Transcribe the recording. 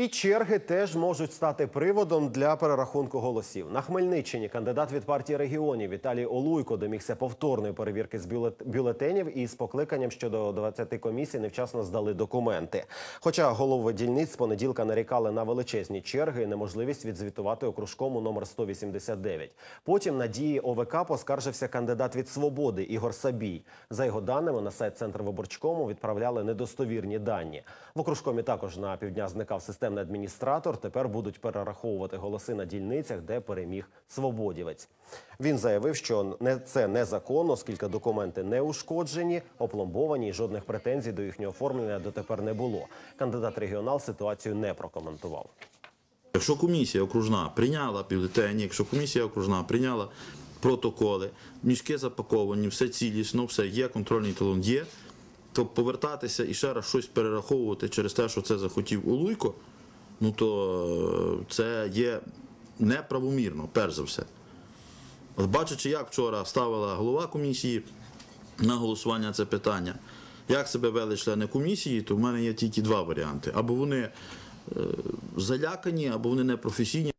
І черги теж можуть стати приводом для перерахунку голосів. На Хмельниччині кандидат від партії регіонів Віталій Олуйко домігся повторної перевірки з бюлет- бюлетенів і з покликанням щодо 20 комісій невчасно здали документи. Хоча голови дільниць з понеділка нарікали на величезні черги і неможливість відзвітувати окружкому номер 189. Потім на дії ОВК поскаржився кандидат від свободи Ігор Сабій. За його даними, на сайт Центру виборчкому відправляли недостовірні дані. В окружкомі також на півдня зникав системний адміністратор. Тепер будуть перераховувати голоси на дільницях, де переміг свободівець. Він заявив, що не це незаконно, оскільки документи не ушкоджені, опломбовані і жодних претензій до їхнього оформлення дотепер не було. Кандидат регіонал ситуацію не прокоментував. Якщо комісія окружна прийняла бюлетені, якщо комісія окружна прийняла протоколи, мішки запаковані, все цілісно, все є, контрольний талон є, то повертатися і ще раз щось перераховувати через те, що це захотів Улуйко, ну то е, це є неправомірно, перш за все. От бачачи, як вчора ставила голова комісії на голосування це питання, як себе вели члени комісії, то в мене є тільки два варіанти. Або вони е, залякані, або вони непрофесійні.